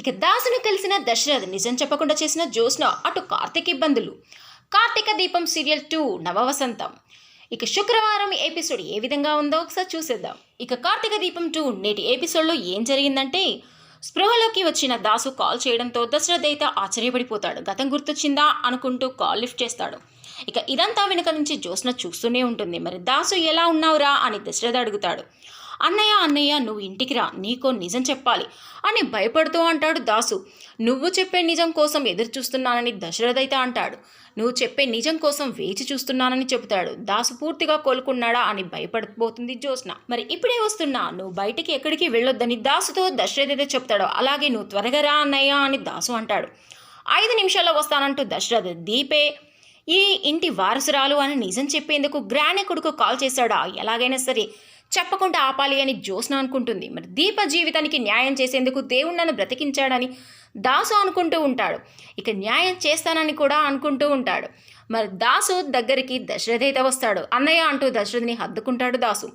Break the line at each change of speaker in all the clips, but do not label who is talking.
ఇక దాసును కలిసిన దశరథ్ నిజం చెప్పకుండా చేసిన జ్యోత్స్న అటు కార్తీక్ ఇబ్బందులు. కార్తీక దీపం సీరియల్ టూ నవవసంతం. ఇక శుక్రవారం ఎపిసోడ్ ఏ విధంగా ఉందో ఒకసారి చూసేద్దాం. ఇక కార్తీక దీపం టూ నేటి ఎపిసోడ్లో ఏం జరిగిందంటే స్పృహలోకి వచ్చిన దాసు కాల్ చేయడంతో దశరథ్ అయితే ఆశ్చర్యపడిపోతాడు. గతం గుర్తొచ్చిందా అనుకుంటూ కాల్ లిఫ్ట్ చేస్తాడు. ఇక ఇదంతా వెనుక నుంచి జ్యోత్స్న చూస్తూనే ఉంటుంది. మరి దాసు ఎలా ఉన్నావురా అని దశరథ అడుగుతాడు. అన్నయ్య అన్నయ్య నువ్వు ఇంటికి రా నీకో నిజం చెప్పాలి అని భయపడుతూ అంటాడు దాసు. నువ్వు చెప్పే నిజం కోసం ఎదురు చూస్తున్నానని దశరథ అయితే అంటాడు. నువ్వు చెప్పే నిజం కోసం వేచి చూస్తున్నానని చెబుతాడు. దాసు పూర్తిగా కోలుకున్నాడా అని భయపడిపోతుంది జ్యోత్స్న. మరి ఇప్పుడే వస్తున్నా నువ్వు బయటికి ఎక్కడికి వెళ్ళొద్దని దాసుతో దశరథ అయితే చెప్తాడు. అలాగే నువ్వు త్వరగా రా అన్నయ్య అని దాసు అంటాడు. ఐదు నిమిషాల్లో వస్తానంటూ దశరథ దీపే ఈ ఇంటి వారసురాలు అని నిజం చెప్పేందుకు గ్రాని కొడుకు కాల్ చేశాడా? ఎలాగైనా సరే చెప్పకుండా ఆపాలి అని జ్యోత్స్న అనుకుంటుంది. మరి దీప జీవితానికి న్యాయం చేసేందుకు దేవుడు నన్ను బ్రతికించాడని దాసు అనుకుంటూ ఉంటాడు. ఇక న్యాయం చేస్తానని కూడా అనుకుంటూ ఉంటాడు. మరి దాసు దగ్గరికి దశరథైతే వస్తాడు. అన్నయ్య అంటూ దశరథిని హద్దుకుంటాడు దాసు.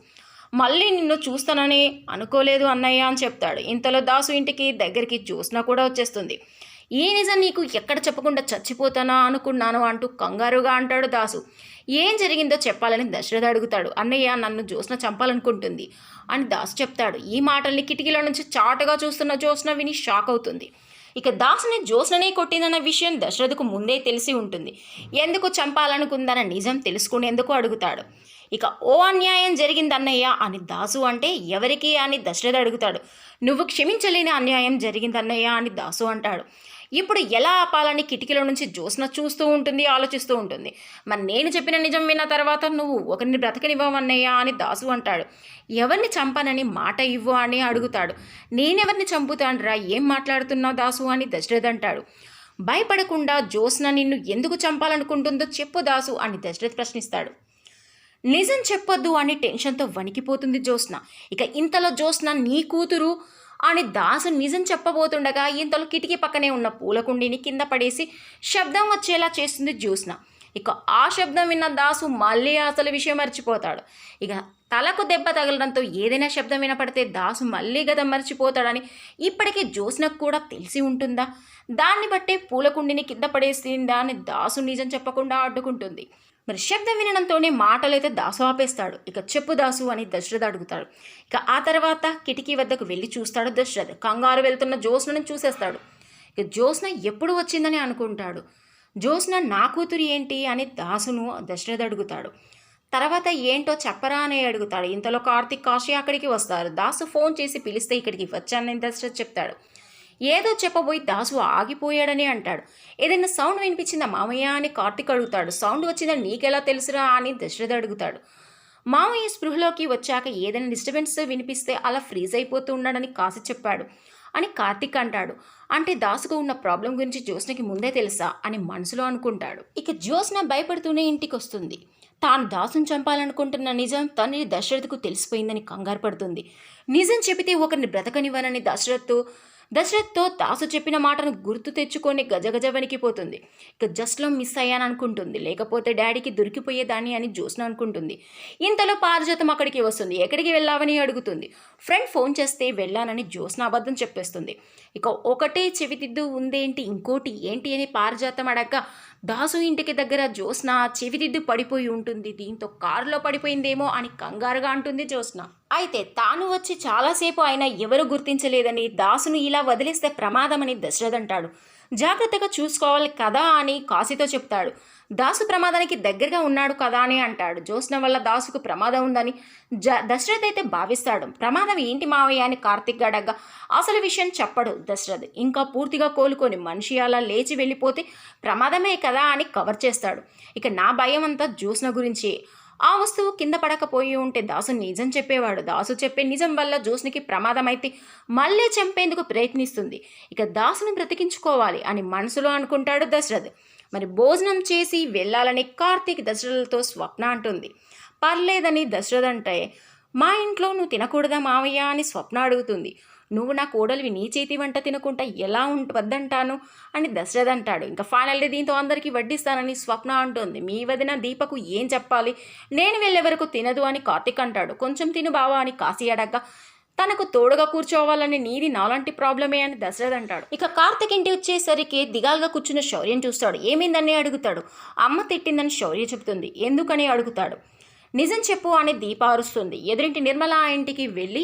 మళ్ళీ నిన్ను చూస్తానని అనుకోలేదు అన్నయ్య అని చెప్తాడు. ఇంతలో దాసు ఇంటికి దగ్గరికి జ్యోత్స్న కూడా వచ్చేస్తుంది. ఈ నిజం నీకు ఎక్కడ చెప్పకుండా చచ్చిపోతానా అనుకున్నాను అంటూ కంగారుగా అంటాడు దాసు. ఏం జరిగిందో చెప్పాలని దశరథ అడుగుతాడు. అన్నయ్య నన్ను జ్యోత్స్న చంపాలనుకుంటుంది అని దాసు చెప్తాడు. ఈ మాటల్ని కిటికీల నుంచి చాటుగా చూస్తున్న జ్యోత్స్న విని షాక్ అవుతుంది. ఇక దాసుని జ్యోత్స్ననే కొట్టిందన్న విషయం దశరథకు ముందే తెలిసి ఉంటుంది. ఎందుకు చంపాలనుకుందన్న నిజం తెలుసుకునేందుకు అడుగుతాడు. ఇక ఓ అన్యాయం జరిగిందన్నయ్య అని దాసు అంటే ఎవరికి అని దశరథ అడుగుతాడు. నువ్వు క్షమించలేని అన్యాయం జరిగిందన్నయ్య అని దాసు అంటాడు. ఇప్పుడు ఎలా ఆపాలని కిటికీలో నుంచి జ్యోత్స్న చూస్తూ ఉంటుంది ఆలోచిస్తూ ఉంటుంది. మరి నేను చెప్పిన నిజం విన్న తర్వాత నువ్వు ఒకరిని బ్రతకనివ్వమన్నయ్యా అని దాసు అంటాడు. ఎవరిని చంపనని మాట ఇవ్వు అని అడుగుతాడు. నేనెవరిని చంపుతానురా? ఏం మాట్లాడుతున్నావు దాసు అని దశరథ్ అంటాడు. భయపడకుండా జ్యోత్స్న నిన్ను ఎందుకు చంపాలనుకుంటుందో చెప్పు దాసు అని దశరథ్ ప్రశ్నిస్తాడు. నిజం చెప్పొద్దు అని టెన్షన్తో వణికిపోతుంది జ్యోత్స్న. ఇక ఇంతలో జ్యోత్స్న నీ కూతురు అని దాసు నిజం చెప్పబోతుండగా ఇంతలో కిటికీ పక్కనే ఉన్న పూలకుండీని కింద పడేసి శబ్దం వచ్చేలా చేస్తుంది జ్యోత్స్న. ఇక ఆ శబ్దం విన్న దాసు మళ్ళీ అసలు విషయం మర్చిపోతాడు. ఇక తలకు దెబ్బ తగలడంతో ఏదైనా శబ్దం వినపడితే దాసు మళ్ళీ గతం మర్చిపోతాడని ఇప్పటికే జ్యోత్స్నకు కూడా తెలిసి ఉంటుందా? దాన్ని బట్టే పూలకుండిని కింద పడేసిందా అని దాసు నిజం చెప్పకుండా అడ్డుకుంటుంది. మరి శబ్దం వినడంతోనే మాటలైతే దాసు ఆపేస్తాడు. ఇక చెప్పు దాసు అని దశరథ అడుగుతాడు. ఇక ఆ తర్వాత కిటికీ వద్దకు వెళ్ళి చూస్తాడు దశరథ్. కంగారు వెళ్తున్న జ్యోత్స్నను చూసేస్తాడు. ఇక జ్యోత్స్న ఎప్పుడు వచ్చిందని అనుకుంటాడు. జ్యోత్స్న నా కూతురు ఏంటి అని దాసును దశరథ అడుగుతాడు తర్వాత ఏంటో చెప్పరా అని అడుగుతాడు. ఇంతలో కార్తిక్ కాశీ అక్కడికి వస్తారు. దాసు ఫోన్ చేసి పిలిస్తే ఇక్కడికి వచ్చానని దశరథ్ చెప్తాడు. ఏదో చెప్పబోయి దాసు ఆగిపోయాడని అంటాడు. ఏదైనా సౌండ్ వినిపించిందా మామయ్య అని కార్తిక్ అడుగుతాడు. సౌండ్ వచ్చిందని నీకెలా తెలుసురా అని దశరథ అడుగుతాడు. మామయ్య స్పృహలోకి వచ్చాక ఏదైనా డిస్టర్బెన్స్ వినిపిస్తే అలా ఫ్రీజ్ అయిపోతూ ఉన్నాడని కాసి చెప్పాడు. అని కార్తిక్ అంటాడు. అంటే దాసుకు ఉన్న ప్రాబ్లం గురించి జ్యోత్స్నకి ముందే తెలుసా అని మనసులో అనుకుంటాడు. ఇక జ్యోత్స్న భయపడుతూనే ఇంటికి వస్తుంది తాను దాసును చంపాలనుకుంటున్న నిజం తనని దశరథకు తెలిసిపోయిందని కంగారు పడుతుంది. నిజం చెబితే ఒకరిని బ్రతకనివ్వనని దశరథ్ దశరథ్తో దాసు చెప్పిన మాటను గుర్తు తెచ్చుకొని గజగజ వణికిపోతుంది ఇక జస్ట్లో మిస్ అయ్యాను అనుకుంటుంది లేకపోతే డాడీకి దొరికిపోయేదాన్ని అని జ్యోత్స్న అనుకుంటుంది. ఇంతలో పారిజాతం అక్కడికి వస్తుంది. ఎక్కడికి వెళ్ళావని అడుగుతుంది. ఫ్రెండ్ ఫోన్ చేస్తే వెళ్ళానని జ్యోత్స్న అబద్ధం చెప్పేస్తుంది. ఇక ఒకటే చెవిదిద్దు ఉందేంటి ఇంకోటి ఏంటి అని పారిజాతం అడగ దాసు ఇంటికి దగ్గర జ్యోత్స్న చెవిదిద్దు పడిపోయి ఉంటుంది. దీంతో కారులో పడిపోయిందేమో అని కంగారుగా అంటుంది జ్యోత్స్న. అయితే తాను వచ్చి చాలాసేపు అయినా ఎవరు గుర్తించలేదని దాసును ఇలా వదిలేస్తే ప్రమాదమని దశరథ్ అంటాడు జాగ్రత్తగా చూసుకోవాలి కదా అని కాశీతో చెప్తాడు. దాసు ప్రమాదానికి దగ్గరగా ఉన్నాడు కదా అని అంటాడు. జ్యోత్స్న వల్ల దాసుకు ప్రమాదం ఉందని జ దశరథ్ అయితే భావిస్తాడు. ప్రమాదం ఏంటి మావయ్య అని కార్తిక్ గడగ్గా అసలు విషయం చెప్పడు దశరథ్. ఇంకా పూర్తిగా కోలుకొని మనిషి అలా లేచి వెళ్ళిపోతే ప్రమాదమే కదా అని కవర్ చేస్తాడు. ఇక నా భయం అంతా జ్యోత్స్న గురించి. ఆ వస్తువు కింద పడకపోయి ఉంటే దాసు నిజం చెప్పేవాడు. దాసు చెప్పే నిజం వల్ల జ్యోత్స్నకి ప్రమాదమైతే మళ్ళీ చంపేందుకు ప్రయత్నిస్తుంది. ఇక దాసును బ్రతికించుకోవాలి అని మనసులో అనుకుంటాడు దశరథ్. మరి భోజనం చేసి వెళ్ళాలని కార్తీక్ దశరథతో స్వప్న అంటుంది. పర్లేదని దశరథ్ అంటే మా ఇంట్లో నువ్వు తినకూడదా మావయ్య? అని స్వప్న అడుగుతుంది. నువ్వు నా కోడలివి నీ చేతి వంట తినకుండా ఎలా ఉంట వద్దంటాను? అని దశరథ్ అంటాడు ఇంకా ఫైనల్లీ దీంతో అందరికీ వడ్డిస్తానని స్వప్న అంటుంది. మీ వదిన దీపకు ఏం చెప్పాలి? నేను వెళ్ళే వరకు తినదు అని కార్తిక్ అంటాడు. కొంచెం తిను బావా అని కాశీ అడగ్గా. తనకు తోడుగా కూర్చోవాలని నీది నాలాంటి ప్రాబ్లమే అని దశరథ్ అంటాడు ఇక కార్తిక్ ఇంటి వచ్చేసరికి దిగాలుగా కూర్చున్న శౌర్యం చూస్తాడు. ఏమైందని అడుగుతాడు. అమ్మ తిట్టిందని శౌర్య చెబుతుంది. ఎందుకని అడుగుతాడు? నిజం చెప్పు అని దీప అరుస్తుంది. ఎదురింటి నిర్మల ఆ ఇంటికి వెళ్ళి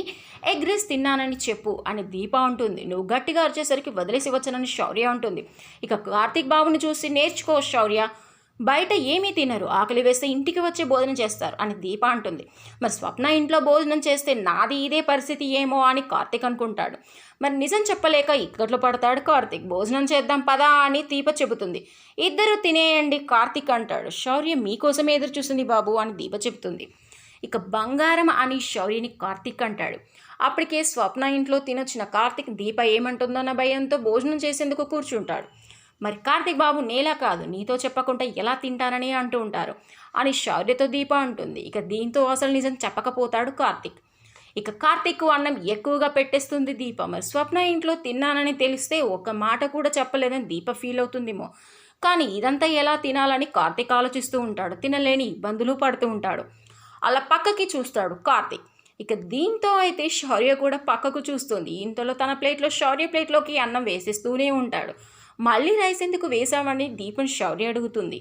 ఎగ్ రైస్ తిన్నానని చెప్పు అని దీప ఉంటుంది నువ్వు గట్టిగా అరిచేసరికి వదిలేసి వచ్చనని శౌర్య ఉంటుంది ఇక కార్తీక్ బాబుని చూసి నేర్చుకో శౌర్య. బయట ఏమీ తినరు. ఆకలి వేస్తే ఇంటికి వచ్చి భోజనం చేస్తారు అని దీప అంటుంది. మరి స్వప్న ఇంట్లో భోజనం చేస్తే నాది ఇదే పరిస్థితి ఏమో అని కార్తీక్ అనుకుంటాడు. మరి నిజం చెప్పలేక ఇక్కట్లో పడతాడు కార్తీక్. భోజనం చేద్దాం పదా అని దీప చెబుతుంది. ఇద్దరు తినేయండి కార్తీక్ అంటాడు. శౌర్య మీకోసం ఎదురు చూసింది బాబు అని దీప చెబుతుంది. ఇక బంగారం అని శౌర్యని కార్తీక్ అంటాడు. అప్పటికే స్వప్న ఇంట్లో తినొచ్చిన కార్తీక్ దీప ఏమంటుందన్న భయంతో భోజనం చేసేందుకు కూర్చుంటాడు. మరి కార్తిక్ బాబు నేలా కాదు నీతో చెప్పకుండా ఎలా తింటానని అంటూ ఉంటారు. అని శౌర్యతో దీప అంటుంది. ఇక దీంతో అసలు నిజం చెప్పకపోతాడు కార్తిక్. ఇక కార్తీక్ అన్నం ఎక్కువగా పెట్టేస్తుంది దీప. మరి స్వప్న ఇంట్లో తిన్నానని తెలిస్తే ఒక మాట కూడా చెప్పలేదని దీప ఫీల్ అవుతుందేమో. కానీ ఇదంతా ఎలా తినాలని కార్తీక్ ఆలోచిస్తూ ఉంటాడు. తినలేని ఇబ్బందులు పడుతూ ఉంటాడు. అలా పక్కకి చూస్తాడు కార్తిక్. ఇక దీంతో అయితే శౌర్య కూడా పక్కకు చూస్తుంది. ఇంతలో తన ప్లేట్లో శౌర్య ప్లేట్లోకి అన్నం వేసేస్తూనే ఉంటాడు. మళ్ళీ రైస్ ఎందుకు వేసామని దీపం శౌర్య అడుగుతుంది.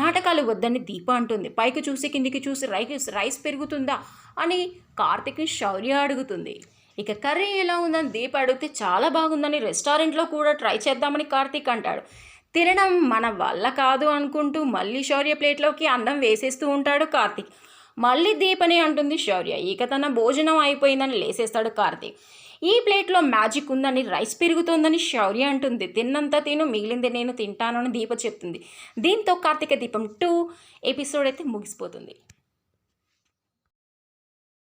నాటకాలు వద్దని దీప అంటుంది. పైకి చూసి కిందికి చూసి రైస్ రైస్ పెరుగుతుందా అని కార్తిక్ని శౌర్య అడుగుతుంది. ఇక కర్రీ ఎలా ఉందని దీప అడిగితే చాలా బాగుందని రెస్టారెంట్లో కూడా ట్రై చేద్దామని కార్తీక్ అంటాడు. తినడం మన వల్ల కాదు అనుకుంటూ మళ్ళీ శౌర్య ప్లేట్లోకి అన్నం వేసేస్తూ ఉంటాడు కార్తీక్. మళ్ళీ దీపనే అంటుంది శౌర్య. ఇక తన భోజనం అయిపోయిందని లేసేస్తాడు కార్తీక్. ఈ ప్లేట్లో మ్యాజిక్ ఉందని రైస్ పెరుగుతోందని శౌర్య అంటుంది. తిన్నంత తిను మిగిలింది నేను తింటాను అని దీప చెప్తుంది. దీంతో కార్తీక దీపం టూ ఎపిసోడ్ అయితే ముగిసిపోతుంది.